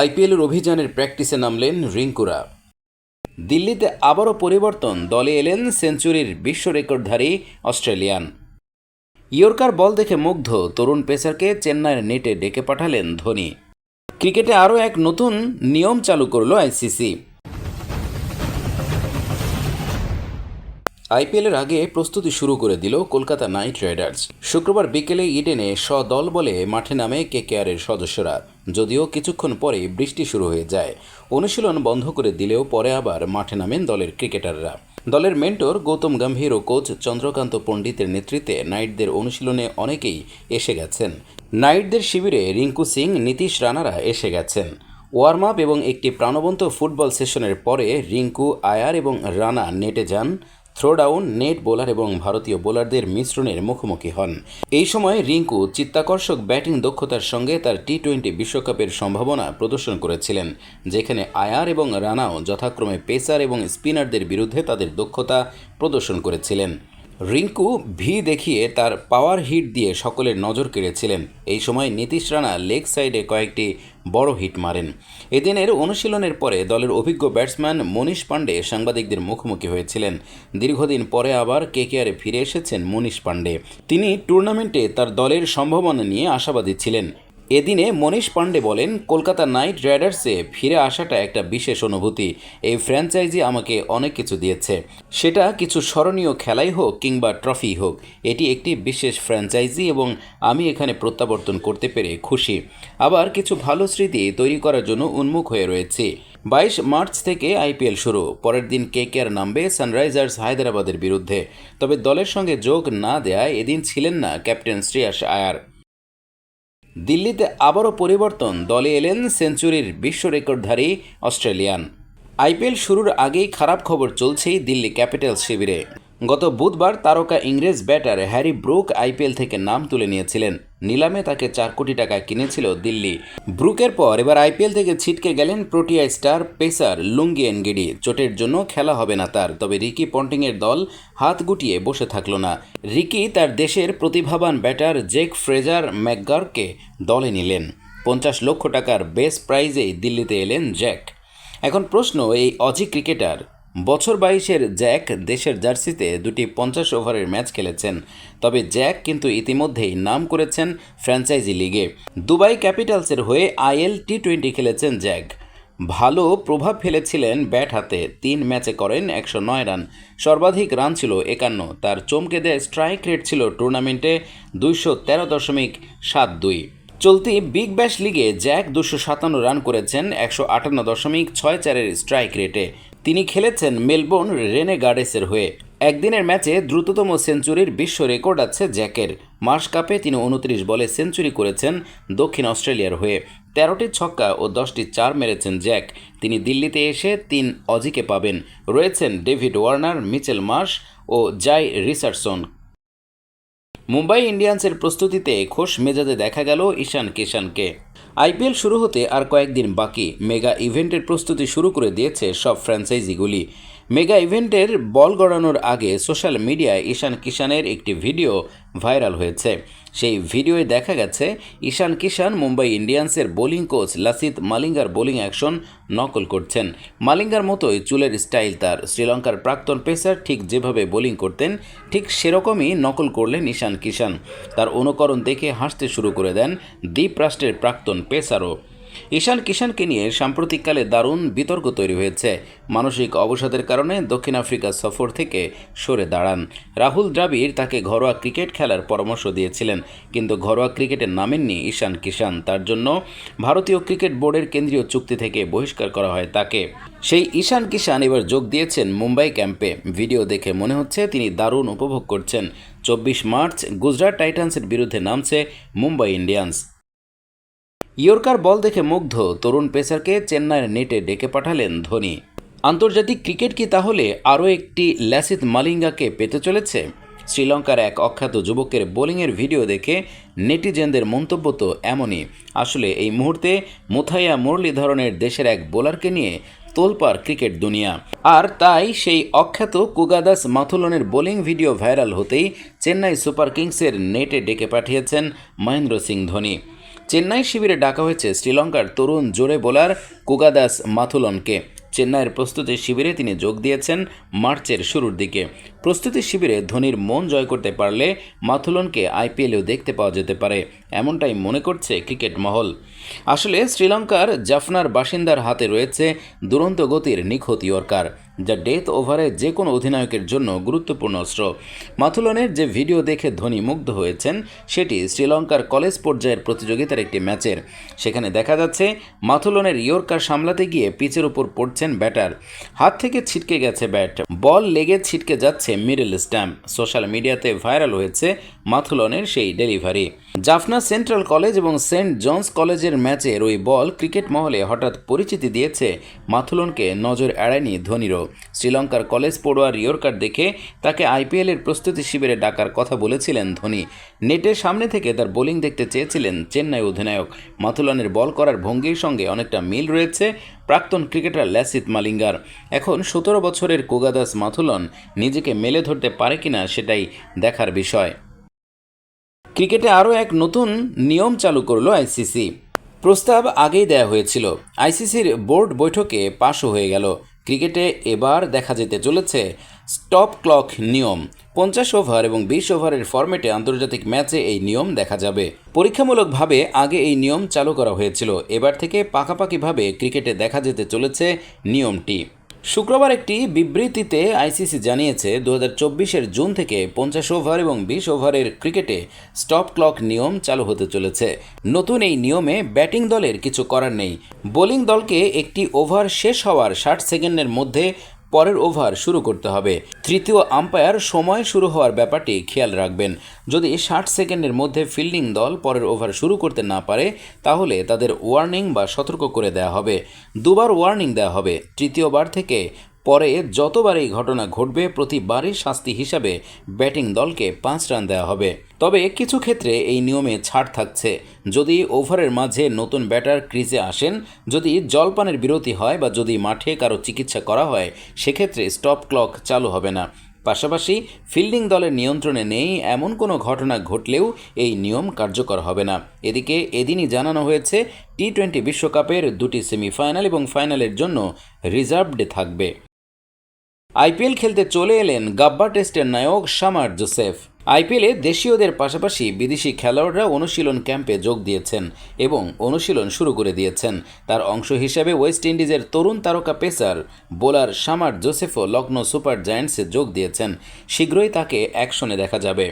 আইপিএলের অভিযানের প্র্যাকটিসে নামলেন রিঙ্কুরা। দিল্লিতে আবারও পরিবর্তন, দলে এলেন সেঞ্চুরির বিশ্ব রেকর্ডধারী অস্ট্রেলিয়ান। ইয়র্কার বল দেখে মুগ্ধ, তরুণ পেসারকে চেন্নাইয়ের নেটে ডেকে পাঠালেন ধোনি। ক্রিকেটে আরও এক নতুন নিয়ম চালু করল আইসিসি। আইপিএলের আগে প্রস্তুতি শুরু করে দিল কলকাতা নাইট রাইডার্স। শুক্রবার বিকেলে ইডেনে স্বদল বলে মাঠে নামে কেকেআরের সদস্যরা। যদিও কিছুক্ষণ পরেই বৃষ্টি শুরু হয়ে যায়। অনুশীলন বন্ধ করে দিলেও পরে আবার মাঠে নামেন দলের ক্রিকেটাররা। দলের মেন্টর গৌতম গম্ভীর ও কোচ চন্দ্রকান্ত পণ্ডিতের নেতৃত্বে নাইটদের অনুশীলনে অনেকেই এসে গেছেন। নাইটদের শিবিরে রিঙ্কু সিং, নীতিশ রানারা এসে গেছেন। ওয়ার্ম আপ এবং একটি প্রাণবন্ত ফুটবল সেশনের পরে রিঙ্কু, আয়ার এবং রানা নেটে যান। থ্রোডাউন, নেট বোলার এবং ভারতীয় বোলারদের মিশ্রণের মুখোমুখি হন। এই সময় রিঙ্কু চিত্তাকর্ষক ব্যাটিং দক্ষতার সঙ্গে তার টি টোয়েন্টি বিশ্বকাপের সম্ভাবনা প্রদর্শন করেছিলেন, যেখানে আয়ার এবং রানাও যথাক্রমে পেসার এবং স্পিনারদের বিরুদ্ধে তাদের দক্ষতা প্রদর্শন করেছিলেন। রিঙ্কু ভি দেখিয়ে তার পাওয়ার হিট দিয়ে সকলের নজর কেড়েছিলেন। এই সময় নীতিশ রানা লেগ সাইডে কয়েকটি বড় হিট মারেন। এদিনের অনুশীলনের পরে দলের অভিজ্ঞ ব্যাটসম্যান মনীষ পাণ্ডে সাংবাদিকদের মুখোমুখি হয়েছিলেন। দীর্ঘদিন পরে আবার কেকেআরে ফিরে এসেছেন মনীষ পাণ্ডে। তিনি টুর্নামেন্টে তার দলের সম্ভাবনা নিয়ে আশাবাদী ছিলেন। এদিনে মনীষ পাণ্ডে বলেন, কলকাতা নাইট রাইডার্সে ফিরে আসাটা একটা বিশেষ অনুভূতি। এই ফ্র্যাঞ্চাইজি আমাকে অনেক কিছু দিয়েছে। সেটা কিছু স্মরণীয় খেলাই হোক কিংবা ট্রফি হোক, এটি একটি বিশেষ ফ্র্যাঞ্চাইজি এবং আমি এখানে প্রত্যাবর্তন করতে পেরে খুশি। আবার কিছু ভালো স্মৃতি তৈরি করার জন্য উন্মুখ হয়ে রয়েছে। বাইশ মার্চ থেকে আইপিএল শুরু, পরের দিন কে কেকেআর নামবে সানরাইজার্স হায়দ্রাবাদের বিরুদ্ধে। তবে দলের সঙ্গে যোগ না দেয়ায় এদিন ছিলেন না ক্যাপ্টেন শ্রেয়াস আয়ার। দিল্লিতে আবারও পরিবর্তন, দলে এলেন সেঞ্চুরির বিশ্ব রেকর্ডধারী অস্ট্রেলিয়ান। আইপিএল শুরুর আগেই খারাপ খবর চলছেই দিল্লি ক্যাপিটাল শিবিরে। গত বুধবার তারকা ইংরেজ ব্যাটার হ্যারি ব্রুক আইপিএল থেকে নাম তুলে নিয়েছিলেন। নিলামে তাকে চার কোটি টাকায় কিনেছিল দিল্লি। ব্রুকের পর এবার আইপিএল থেকে ছিটকে গেলেন Protea star pacer Lungi Ngidi. চোটের জন্য খেলা হবে না তার, তবে রিকি পন্টিংয়ের দল হাত গুটিয়ে বসে থাকল না। রিকি তার দেশের প্রতিভাবান ব্যাটার জেক ফ্রেজার ম্যাকগারকে দলে নিলেন। পঞ্চাশ লক্ষ টাকার বেস প্রাইজেই দিল্লিতে এলেন জ্যাক। এখন প্রশ্ন, এই অজি ক্রিকেটার বছর বাইশের জ্যাক দেশের জার্সিতে দুটি পঞ্চাশ ওভারের ম্যাচ খেলেছেন। তবে জ্যাক কিন্তু ইতিমধ্যেই নাম করেছেন ফ্র্যাঞ্চাইজি লিগে। দুবাই ক্যাপিটালসের হয়ে আইএল টি টোয়েন্টি খেলেছেন জ্যাক। ভালো প্রভাব ফেলেছিলেন ব্যাট হাতে, তিন ম্যাচে করেন একশো নয় রান। সর্বাধিক রান ছিল একান্ন। তার চমকে দেয় স্ট্রাইক রেট ছিল টুর্নামেন্টে দুইশো তেরো দশমিক সাত দুই। চলতি বিগ ব্যাশ লিগে জ্যাক দুশো সাতান্ন রান করেছেন, একশো আটান্ন দশমিক ছয় চারের স্ট্রাইক রেটে। তিনি খেলেছেন মেলবোর্ন রেনে গার্ডেসের হয়ে। একদিনের ম্যাচে দ্রুততম সেঞ্চুরির বিশ্ব রেকর্ড আছে জ্যাকের। মার্স কাপে তিনি উনত্রিশ বলে সেঞ্চুরি করেছেন দক্ষিণ অস্ট্রেলিয়ার হয়ে। তেরোটি ছক্কা ও দশটি চার মেরেছেন জ্যাক। তিনি দিল্লিতে এসে তিন অজিকে পাবেন। রয়েছেন ডেভিড ওয়ার্নার, মিচেল মার্শ ও জাই রিচার্ডসন। মুম্বাই ইন্ডিয়ান্সের প্রস্তুতিতে খোশ মেজাজে দেখা গেল ঈশান কিষানকে আইপিএল শুরু হতে আর কয়েকদিন বাকি। মেগা ইভেন্টের প্রস্তুতি শুরু করে দিয়েছে সব ফ্র্যাঞ্চাইজিগুলি। মেগা ইভেন্টের বল গড়ানোর আগে সোশ্যাল মিডিয়ায় ঈশান কিষানের একটি ভিডিও ভাইরাল হয়েছে। সেই ভিডিওয়ে দেখা গেছে, ঈশান কিষান মুম্বাই ইন্ডিয়ান্সের বোলিং কোচ লাসিত মালিঙ্গার বোলিং অ্যাকশন নকল করছেন। মালিঙ্গার মতোই চুলের স্টাইল তার। শ্রীলঙ্কার প্রাক্তন পেসার ঠিক যেভাবে বোলিং করতেন, ঠিক সেরকমই নকল করলেন ঈশান কিষান তার অনুকরণ দেখে হাসতে শুরু করে দেন দ্বীপ রাষ্ট্রের প্রাক্তন পেসারও। ঈশান কিষানকে নিয়ে সাম্প্রতিককালে দারুণ বিতর্ক তৈরি হয়েছে। মানসিক অবসাদের কারণে দক্ষিণ আফ্রিকা সফর থেকে সরে দাঁড়ান। রাহুল দ্রাবিড় তাকে ঘরোয়া ক্রিকেট খেলার পরামর্শ দিয়েছিলেন, কিন্তু ঘরোয়া ক্রিকেটে নামেননি ঈশান কিষান তার জন্য ভারতীয় ক্রিকেট বোর্ডের কেন্দ্রীয় চুক্তি থেকে বহিষ্কার করা হয় তাকে। সেই ঈশান কিষান এবার যোগ দিয়েছেন মুম্বাই ক্যাম্পে। ভিডিও দেখে মনে হচ্ছে তিনি দারুণ উপভোগ করছেন। চব্বিশ মার্চ গুজরাট টাইটান্সের বিরুদ্ধে নামছে মুম্বাই ইন্ডিয়ান্স। ইয়র্কার বল দেখে মুগ্ধ তরুণ পেসারকে চেন্নাইয়ের নেটে ডেকে পাঠালেন ধোনি। আন্তর্জাতিক ক্রিকেট কি তাহলে আরও একটি ল্যাসিত মালিঙ্গাকে পেতে চলেছে? শ্রীলঙ্কার এক অখ্যাত যুবকের বোলিংয়ের ভিডিও দেখে নেটিজেনদের মন্তব্য তো এমনই। আসলে এই মুহূর্তে মুথাইয়া মুরলি ধরনের দেশের এক বোলারকে নিয়ে তোলপার ক্রিকেট দুনিয়া। আর তাই সেই অখ্যাত কুগাদাস মাথুলনের বোলিং ভিডিও ভাইরাল হতেই চেন্নাই সুপার কিংসের নেটে ডেকে পাঠিয়েছেন মহেন্দ্র সিং ধোনি। চেন্নাই শিবিরে ডাকা হয়েছে শ্রীলঙ্কার তরুণ জোরে বোলার কুগাদাস মাথুলনকে। চেন্নাইয়ের প্রস্তুতি শিবিরে তিনি যোগ দিয়েছেন মার্চের শুরুর দিকে। প্রস্তুতি শিবিরে ধোনির মন জয় করতে পারলে মাথুলনকে আইপিএলেও দেখতে পাওয়া যেতে পারে, এমনটাই মনে করছে ক্রিকেট মহল। আসলে শ্রীলঙ্কার জাফনার বাসিন্দার হাতে রয়েছে দুরন্ত গতির নিখুঁত ইয়র্কার। যা ডেথ ওভারে যে কোনো অধিনায়কের জন্য গুরুত্বপূর্ণ অস্ত্র। মাথুলনের যে ভিডিও দেখে ধোনি মুগ্ধ হয়েছেন, সেটি শ্রীলঙ্কার কলেজ পর্যায়ের প্রতিযোগিতার একটি ম্যাচের। সেখানে দেখা যাচ্ছে, মাথুলনের ইয়র্কার সামলাতে গিয়ে পিচের উপর পড়ছেন ব্যাটার। হাত থেকে ছিটকে গেছে ব্যাট, বল লেগে ছিটকে যাচ্ছে মিডল স্ট্যাম্প। সোশ্যাল মিডিয়াতে ভাইরাল হয়েছে মাথুলনের সেই ডেলিভারি। জাফনা সেন্ট্রাল কলেজ এবং সেন্ট জনস কলেজের ম্যাচের ওই বল ক্রিকেট মহলে হঠাৎ পরিচিতি দিয়েছে মাথুলনকে নজর এড়ায়নি ধোনিরও। শ্রীলঙ্কার কলেজ পড়ুয়ার ইয়র্কার দেখে তাকে আইপিএলের প্রস্তুতি শিবিরে ডাকার কথা বলেছিলেন ধোনি। নেটের সামনে থেকে তার বোলিং দেখতে চেয়েছিলেন চেন্নাই অধিনায়ক। মাথুলনের বল করার ভঙ্গির সঙ্গে অনেকটা মিল রয়েছে প্রাক্তন ক্রিকেটার ল্যাসিত মালিঙ্গার। এখন সতেরো বছরের কোগাদাস মাথুলন নিজেকে মেলে ধরতে পারে কিনা সেটাই দেখার বিষয়। ক্রিকেটে আরও এক নতুন নিয়ম চালু করল আইসিসি। প্রস্তাব আগেই দেয়া হয়েছিল। আইসিসির বোর্ড বৈঠকে পাশও হয়ে গেল। ক্রিকেটে এবার দেখা যেতে চলেছে স্টপ ক্লক নিয়ম। পঞ্চাশ ওভার এবং বিশ ওভারের ফরম্যাটে আন্তর্জাতিক ম্যাচে এই নিয়ম দেখা যাবে। পরীক্ষামূলকভাবে আগে এই নিয়ম চালু করা হয়েছিল। এবার থেকে পাকাপাকিভাবে ক্রিকেটে দেখা যেতে চলেছে নিয়মটি। শুক্রবার একটি বিবৃতিতে আইসিসি জানিয়েছে দু হাজার জুন থেকে পঞ্চাশ ওভার এবং বিশ ওভারের ক্রিকেটে স্টপ ক্লক নিয়ম চালু হতে চলেছে। নতুন এই নিয়মে ব্যাটিং দলের কিছু করার নেই। বোলিং দলকে একটি ওভার শেষ হওয়ার ষাট সেকেন্ডের মধ্যে পরের ওভার শুরু করতে হবে। তৃতীয় আম্পায়ার সময় শুরু হওয়ার ব্যাপারটি খেয়াল রাখবেন। যদি ষাট সেকেন্ডের মধ্যে ফিল্ডিং দল পরের ওভার শুরু করতে না পারে, তাহলে তাদের ওয়ার্নিং বা সতর্ক করে দেওয়া হবে। দুবার ওয়ার্নিং দেওয়া হবে। তৃতীয়বার থেকে পরে যতবার এই ঘটনা ঘটবে, প্রতিবারই শাস্তি হিসাবে ব্যাটিং দলকে পাঁচ রান দেওয়া হবে। তবে কিছু ক্ষেত্রে এই নিয়মে ছাড় থাকছে। যদি ওভারের মাঝে নতুন ব্যাটার ক্রিজে আসেন, যদি জলপানের বিরতি হয় বা যদি মাঠে কারও চিকিৎসা করা হয়, সেক্ষেত্রে স্টপ ক্লক চালু হবে না। পাশাপাশি ফিল্ডিং দলের নিয়ন্ত্রণে নেই এমন কোনো ঘটনা ঘটলেও এই নিয়ম কার্যকর হবে না। এদিকে এদিনই জানানো হয়েছে, টি টোয়েন্টি বিশ্বকাপের দুটি সেমিফাইনাল এবং ফাইনালের জন্য রিজার্ভডে থাকবে। আইপিএল খেলতে চলে এলেন গাব্বা টেস্টের নায়ক সামার জোসেফ। আইপিএলে দেশীয়দের পাশাপাশি বিদেশি খেলোয়াড়রা অনুশীলন ক্যাম্পে যোগ দিয়েছেন এবং অনুশীলন শুরু করে দিয়েছেন। তার অংশ হিসেবে ওয়েস্ট ইন্ডিজের তরুণ তারকা পেসার, বোলার শামার জোসেফও লখনৌ সুপার জায়ান্টসে যোগ দিয়েছেন। শীঘ্রই তাকে অ্যাকশনে দেখা যাবে।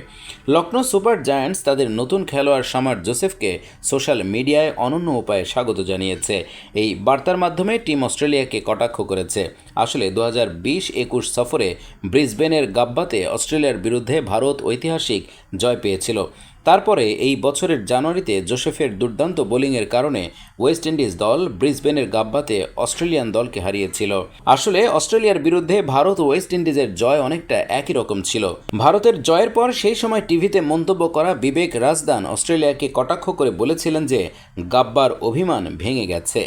লখনৌ সুপার জায়ান্টস তাদের নতুন খেলোয়াড় সামার জোসেফকে সোশ্যাল মিডিয়ায় অনন্য উপায়ে স্বাগত জানিয়েছে। এই বার্তার মাধ্যমে টিম অস্ট্রেলিয়াকে কটাক্ষ করেছে। আসলে দু হাজার বিশ একুশ সফরে ব্রিসবেনের গাব্বাতে অস্ট্রেলিয়ার বিরুদ্ধে ভারত ঐতিহাসিক জয় পেয়েছিল। তারপরে এই বছরের জানুয়ারিতে জোসেফের দুর্দান্ত বোলিংয়ের কারণে ওয়েস্ট ইন্ডিজ দল ব্রিসবেনের গাব্বাতে অস্ট্রেলিয়ান দলকে হারিয়েছিল। আসলে অস্ট্রেলিয়ার বিরুদ্ধে ভারত ও ওয়েস্ট ইন্ডিজের জয় অনেকটা একই রকম ছিল। ভারতের জয়ের পর সেই সময় টিভিতে মন্তব্য করা বিবেক রাজদান অস্ট্রেলিয়াকে কটাক্ষ করে বলেছিলেন যে, গাব্বার অভিমান ভেঙে গেছে।